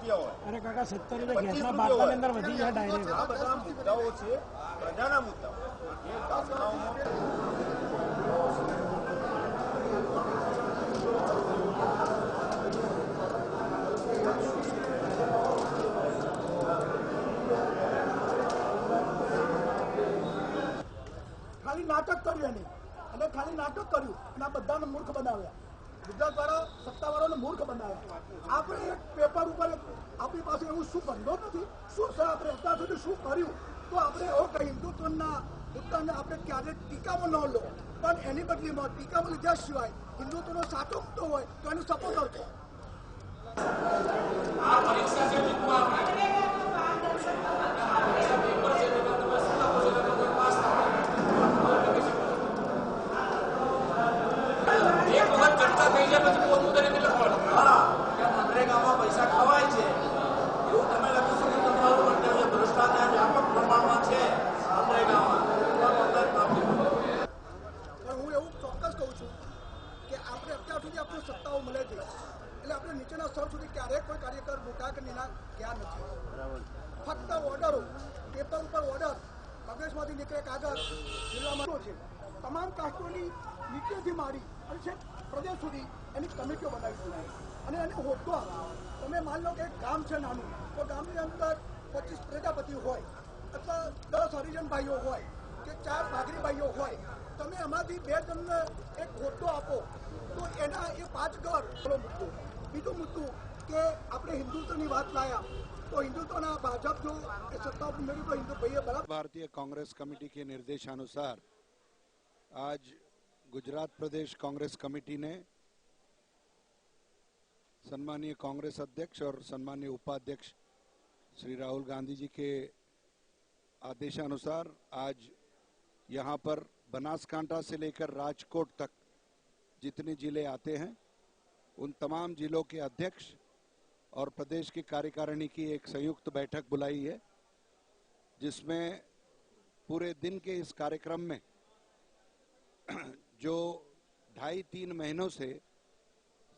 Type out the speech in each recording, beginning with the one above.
પચીસ રૂપિયા હોય. અરે કાકા સત્તર રૂપિયા ગેસના બાટલાની અંદર વધી ગયા ડાયરેક્ટ આ બધા મુદ્દાઓ છે પ્રજાના મુદ્દાઓ. એ ગામડાઓમાં ખાલી નાટક કર્યું એને. અને ખાલી નાટક કર્યું અને આ બધાને મૂર્ખ બનાવ્યા. ગુજરાત વાળા સત્તાવાળાને મૂર્ખ બનાવ્યા. આપણે એક પેપર ઉપર આપણી પાસે એવું શું બંધો નથી? શું છે આપણે અત્યાર સુધી શું કર્યું? તો આપણે એવો કઈ હિન્દુત્વના મુદ્દાને આપણે ક્યારે ટીકામાં ન લો. પણ એની બદલીમાં ટીકામાં લીધા સિવાય હિન્દુત્વનો સાચો મુદ્દો હોય તો એનો સપોર્ટ કરજો એક ચર્ચા થઈ જાય પછી મનરેગામાં પૈસા ખવાય છે. એવું તમે લખો છો કે તમારું મંતવ્ય ભ્રષ્ટાચાર વ્યાપક પ્રમાણમાં છે મનરેગામાં પણ હું એવું ચોક્કસ કહું છું કે આપણે અત્યાર સુધી આપણને સત્તાઓ મળે છે એટલે આપણે નીચેના સ્તર સુધી ક્યારેય કોઈ કાર્યકર મોટા કે નીના ગયા નથી. ફક્ત ઓર્ડરો પેપર ઉપર ઓર્ડર પ્રદેશમાંથી નીકળે કાગળ જિલ્લામાં છે. તમામ કાસ્ટોની નીચેથી મારી અને છે પ્રદેશ સુધી એની કમિટીઓ બનાવી છે અને એને હોદ્દો. તમે માની લો કે ગામ છે નાનું, તો ગામની અંદર પચીસ પ્રજાપતિ હોય અથવા દસ હરિજન ભાઈઓ હોય કે ચાર ભાગરી ભાઈઓ હોય, તમે એમાંથી બે જણને એક હોદ્દો આપો, તો એના એ પાંચ ઘર. મુદ્દો. બીજું મુદ્દું કે આપણે હિન્દુત્વની વાત લાયા. તો હિન્દુત્વના ભાજપ જો એ સત્તા ઉપર મેળવી તો હિન્દુ ભાઈએ બરાબર भारतीय कांग्रेस कमेटी के निर्देशानुसार आज गुजरात प्रदेश कांग्रेस कमेटी ने सम्मानीय कांग्रेस अध्यक्ष और सम्मानीय उपाध्यक्ष श्री राहुल गांधी जी के आदेशानुसार आज यहाँ पर बनासकांठा से लेकर राजकोट तक जितने जिले आते हैं उन तमाम जिलों के अध्यक्ष और प्रदेश की कार्यकारिणी की एक संयुक्त बैठक बुलाई है, जिसमें पूरे दिन के इस कार्यक्रम में जो ढाई तीन महीनों से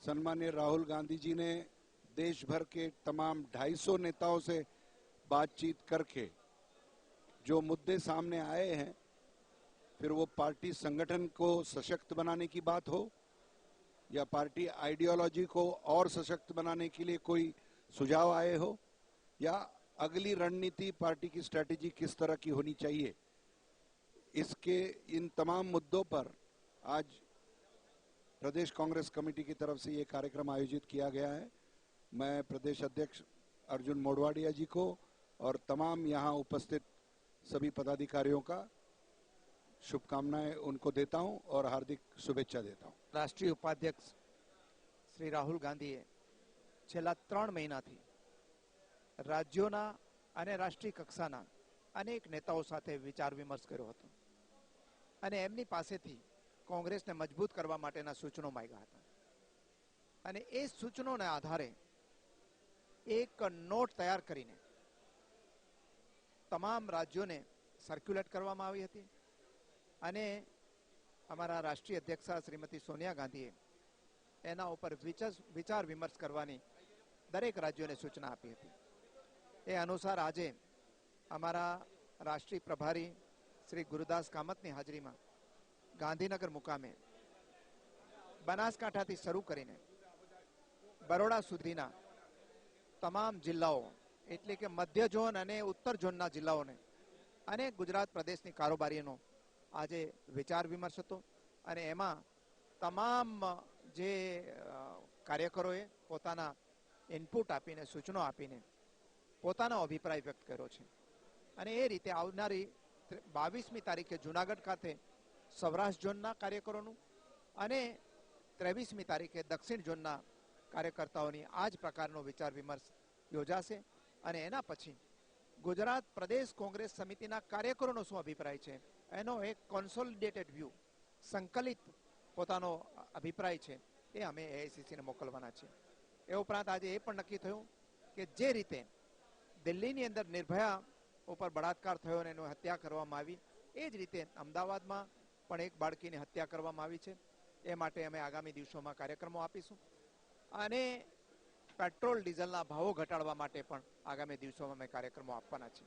सम्मान्य राहुल गांधी जी ने देश भर के तमाम 250 नेताओं से बातचीत करके जो मुद्दे सामने आए हैं, फिर वो पार्टी संगठन को सशक्त बनाने की बात हो या पार्टी आइडियोलॉजी को और सशक्त बनाने के लिए कोई सुझाव आए हो? या अगली रणनीति पार्टी की स्ट्रेटेजी किस तरह की होनी चाहिए? इसके इन तमाम मुद्दों पर आज प्रदेश कांग्रेस कमेटी की तरफ़ से ये कार्यक्रम आयोजित किया गया है। मैं प्रदेश अध्यक्ष अर्जुन मोडवाडिया जी को और तमाम यहाँ उपस्थित सभी पदाधिकारियों का शुभकामनाएं उनको देता हूं और हार्दिक शुभेच्छा देता हूं રાષ્ટ્રીય ઉપાધ્યક્ષ શ્રી રાહુલ ગાંધીએ છેલ્લા ત્રણ મહિનાથી રાજ્યોના અને રાષ્ટ્રીય કક્ષાના અનેક નેતાઓ સાથે વિચાર વિમર્શ કર્યો હતો અને એમની પાસેથી કોંગ્રેસને મજબૂત કરવા માટેના સૂચનો માંગ્યા હતા અને એ સૂચનોના આધારે એક નોટ તૈયાર કરીને તમામ રાજ્યોને સર્ક્યુલેટ કરવામાં આવી હતી અને અમારા રાષ્ટ્રીય અધ્યક્ષા શ્રીમતી સોનિયા ગાંધીએ એના ઉપર વિચાર વિમર્શ કરવાની દરેક રાજ્યોને સૂચના આપી હતી. એ અનુસાર આજે અમારા રાષ્ટ્રીય પ્રભારી શ્રી ગુરુદાસ કામતની હાજરીમાં ગાંધીનગર મુકામે બનાસકાંઠાથી શરૂ કરીને બરોડા સુધીના તમામ જિલ્લાઓ, એટલે કે મધ્ય ઝોન અને ઉત્તર ઝોનના જિલ્લાઓને અને ગુજરાત પ્રદેશની કારોબારીનો આજે વિચાર વિમર્શ હતો અને એમાં તમામ જે કાર્યકરોએ પોતાના ઇનપુટ આપીને, સૂચનો આપીને પોતાનો અભિપ્રાય વ્યક્ત કર્યો છે. અને એ રીતે આવનારી બાવીસમી તારીખે જુનાગઢ ખાતે સૌરાષ્ટ્ર ઝોનના કાર્યકરોનું અને ત્રેવીસમી તારીખે દક્ષિણ ઝોનના કાર્યકર્તાઓની આ જ પ્રકારનો વિચાર વિમર્શ યોજાશે અને એના પછી ગુજરાત પ્રદેશ કોંગ્રેસ સમિતિના કાર્યકરોનો શું અભિપ્રાય છે? એનો એક કોન્સોલિડેટેડ વ્યૂ સંકલિત પોતાનો અભિપ્રાય છે. એ અમે એઆઈસીસીને મોકલવાના છે એ ઉપરાંત આજે એ પણ નક્કી થયું કે જે રીતે દિલ્હીની અંદર નિર્ભયા ઉપર બળાત્કાર થયો અને એની હત્યા કરવામાં આવી, એ જ રીતે અમદાવાદમાં પણ એક બાળકીની હત્યા કરવામાં આવી છે. એ માટે અમે આગામી દિવસોમાં કાર્યક્રમો આપીશું. અને પેટ્રોલ ડીઝલના ભાવો ઘટાડવા માટે પણ આગામી દિવસોમાં અમે કાર્યક્રમો આપવાના છે